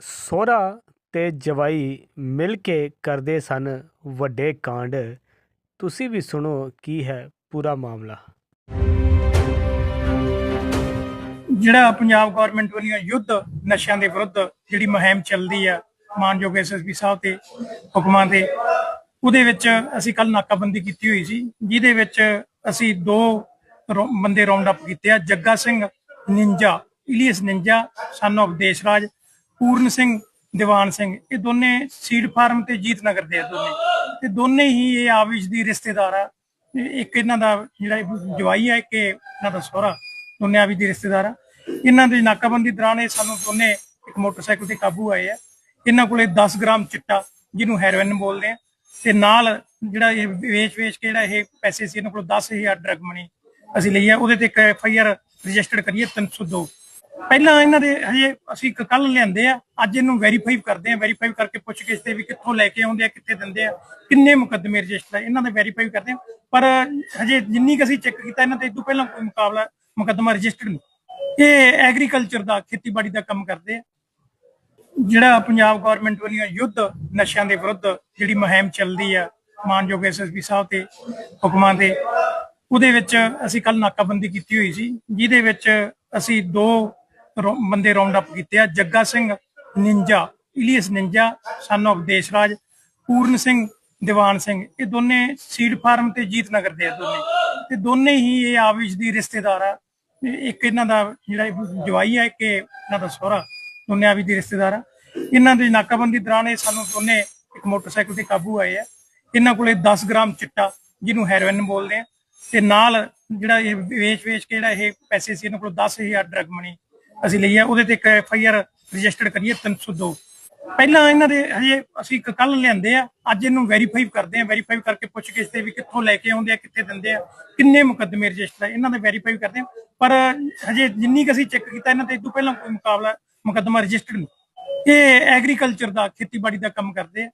ਸਹੁਰਾ ਤੇ ਜਵਾਈ ਮਿਲ ਕੇ ਕਰਦੇ ਸਨ ਵੱਡੇ ਕਾਂਡ। ਤੁਸੀਂ ਵੀ ਸੁਣੋ ਕੀ ਹੈ ਪੂਰਾ ਮਾਮਲਾ। ਜਿਹੜਾ ਪੰਜਾਬ ਗਵਰਨਮੈਂਟ ਵੱਲੋਂ ਯੁੱਧ ਨਸ਼ਿਆਂ ਦੇ ਵਿਰੁੱਧ ਜਿਹੜੀ ਮੁਹਿੰਮ ਚੱਲਦੀ ਆ, ਮਾਨਯੋਗ ਐਸਐਸਪੀ ਸਾਹਿਬ ਤੇ, ਹੁਕਮਾਂ ਦੇ ਉਹਦੇ ਵਿੱਚ ਅਸੀਂ ਕੱਲ ਨਾਕਾਬੰਦੀ ਕੀਤੀ ਹੋਈ ਸੀ, ਜਿਹਦੇ ਵਿੱਚ ਅਸੀਂ ਦੋ ਬੰਦੇ ਰਾਉਂਡ ਅਪ ਕੀਤੇ ਆ, Jagga Singh Ninja, alias Ninja son of Deshraj Puran Singh, Diwan Singh, ਇਹ ਦੋਨੇ ਸੀਡ ਫਾਰਮ ਤੇ ਜੀਤ ਦੇ ਆ ਦੋਨੇ। ਤੇ ਦੋਨੇ ਹੀ ਇਹ ਆਵਿਸ਼ ਦੀ ਰਿਸ਼ਤੇਦਾਰ ਆ। ਇੱਕ ਇਹਨਾਂ ਦਾ ਜਿਹੜਾ ਜਵਾਈ ਆ, ਇੱਕ ਇਹਨਾਂ ਦਾ ਸਹੁਰਾ, ਦੋਨੇ ਆਵਿਸ਼ ਦੀ ਰਿਸ਼ਤੇਦਾਰ ਆ। ਇਹਨਾਂ ਦੀ ਨਾਕਾਬੰਦੀ ਦੌਰਾਨ ਇਹ ਸਾਨੂੰ ਦੋਨੇ ਇੱਕ ਮੋਟਰਸਾਈਕਲ ਤੇ ਕਾਬੂ ਆਏ ਆ। ਇਹਨਾਂ ਕੋਲੇ 10 ਗ੍ਰਾਮ ਚਿੱਟਾ, ਜਿਹਨੂੰ ਹੈਰੋਇਨ ਬੋਲਦੇ ਆ। ਤੇ ਨਾਲ ਜਿਹੜਾ ਇਹ ਵੇਚ ਵੇਚ ਕੇ ਜਿਹੜਾ ਇਹ ਪੈਸੇ ਸੀ, ਇਹਨਾਂ ਕੋਲ 10000 ਡਰਗ ਮਨੀ ਅਸੀਂ ਲਈ ਆ। ਉਹਦੇ ਤੇ ਇੱਕ ਐਫ ਆਈ ਆਰ ਰਜਿਸਟਰਡ ਕਰੀਏ 302 ਪਹਿਲਾਂ ਇਹਨਾਂ ਦੇ ਹਜੇ ਅਸੀਂ ਕੱਲ ਲਿਆਂਦੇ ਆ, ਅੱਜ ਇਹਨੂੰ ਵੈਰੀਫਾਈ ਕਰਦੇ ਆ ਵੈਰੀਫਾਈ ਕਰਕੇ ਪੁੱਛ ਕੇ ਤੇ ਵੀ ਕਿੱਥੋਂ ਲੈ ਕੇ ਆਉਂਦੇ ਆ, ਕਿੱਥੇ ਦਿੰਦੇ ਆ, ਕਿੰਨੇ ਮੁਕੱਦਮੇ ਰਜਿਸਟਰ ਇਹਨਾਂ ਦਾ ਵੈਰੀਫਾਈ ਕਰਦੇ ਆ। ਪਰ ਹਜੇ ਜਿੰਨੀ ਕੁ ਅਸੀਂ ਚੈੱਕ ਕੀਤਾ ਇਹਨਾਂ ਤੇ ਇਹ ਪਹਿਲਾਂ ਕੋਈ ਮੁਕਾਬਲਾ, ਮੁਕੱਦਮਾ ਰਜਿਸਟਰਡ ਨਹੀਂ। ਇਹ ਐਗਰੀਕਲਚਰ ਦਾ, ਖੇਤੀਬਾੜੀ ਦਾ ਕੰਮ ਕਰਦੇ ਆ। ਜਿਹੜਾ ਪੰਜਾਬ ਗਵਰਨਮੈਂਟ ਵੱਲੋਂ ਯੁੱਧ, ਨਸ਼ਿਆਂ ਦੇ ਵਿਰੁੱਧ ਜਿਹੜੀ ਮੁਹਿੰਮ ਚੱਲਦੀ ਆ, ਮਾਨਯੋਗ ਐਸਐਸਪੀ ਸਾਹਿਬ ਤੇ, ਹੁਕਮਾਂ ਦੇ ਉਹਦੇ ਵਿੱਚ ਅਸੀਂ ਕੱਲ ਨਾਕਾਬੰਦੀ ਕੀਤੀ ਹੋਈ ਸੀ, ਜਿਹਦੇ ਵਿੱਚ ਅਸੀਂ ਦੋ ਬੰਦੇ ਰਾਉਂਡ ਅਪ ਕੀਤੇ ਆ। Jagga Singh Ninja, alias Ninja son of Deshraj, Puran Singh, Diwan Singh. ਇਹ ਦੋਨੇ ਸੀਡ ਫਾਰਮ ਤੇ ਜੀਤ ਨਗਰ ਦੇ ਦੋਨੇ। ਤੇ ਦੋਨੇ ਹੀ ਇਹ ਆਵਿਸ਼ ਦੀ ਰਿਸ਼ਤੇਦਾਰ ਆ। ਇੱਕ ਇਹਨਾਂ ਦਾ ਜਿਹੜਾ ਜਵਾਈ ਆ, ਇੱਕ ਇਹਨਾਂ ਦਾ ਸਹੁਰਾ, ਦੋਨੇ ਆਵਿਸ਼ ਦੀ ਰਿਸ਼ਤੇਦਾਰ ਆ। ਇਹਨਾਂ ਦੀ ਨਾਕਾਬੰਦੀ ਦੌਰਾਨ ਇਹ ਸਾਨੂੰ ਦੋਨੇ ਇੱਕ ਮੋਟਰਸਾਈਕਲ ਤੇ ਕਾਬੂ ਆਏ ਆ। ਇਹਨਾਂ ਕੋਲੇ 10 ਗ੍ਰਾਮ ਚਿੱਟਾ, ਜਿਹਨੂੰ ਹੈਰੋਇਨ ਬੋਲਦੇ ਆ। ਤੇ ਨਾਲ ਜਿਹੜਾ ਇਹ ਵੇਚ ਵੇਚ ਕੇ ਜਿਹੜਾ ਇਹ ਪੈਸੇ ਸੀ, ਇਹਨਾਂ ਕੋਲ 10000 ਡਰਗ ਮਨੀ ਅਸੀਂ ਲਈ ਆ, ਉਹਦੇ ਤੇ ਇੱਕ ਐਫ ਆਈ ਆਰ ਰਜਿਸਟਰਡ ਕਰੀਏ 302 ਪਹਿਲਾਂ ਇਹਨਾਂ ਦੇ ਹਜੇ ਅਸੀਂ ਕੱਲ ਲਿਆਂਦੇ ਆ, ਅੱਜ ਇਹਨੂੰ ਵੈਰੀਫਾਈ ਕਰਦੇ ਆ ਵੈਰੀਫਾਈ ਕਰਕੇ ਪੁੱਛ ਕੇ ਤੇ ਵੀ ਕਿੱਥੋਂ ਲੈ ਕੇ ਆਉਂਦੇ ਆ, ਕਿੱਥੇ ਦਿੰਦੇ ਆ, ਕਿੰਨੇ ਮੁਕੱਦਮੇ ਰਜਿਸਟਰ ਇਹਨਾਂ ਦਾ ਵੈਰੀਫਾਈ ਕਰਦੇ ਆ। ਪਰ ਹਜੇ ਜਿੰਨੀ ਕੁ ਅਸੀਂ ਚੈੱਕ ਕੀਤਾ, ਇਹਨਾਂ ਤੇ ਇਹ ਤੋਂ ਪਹਿਲਾਂ ਕੋਈ ਮੁਕਾਬਲਾ, ਮੁਕੱਦਮਾ ਰਜਿਸਟਰਡ ਨਹੀਂ। ਇਹ ਐਗਰੀਕਲਚਰ ਦਾ, ਖੇਤੀਬਾੜੀ ਦਾ ਕੰਮ ਕਰਦੇ ਆ।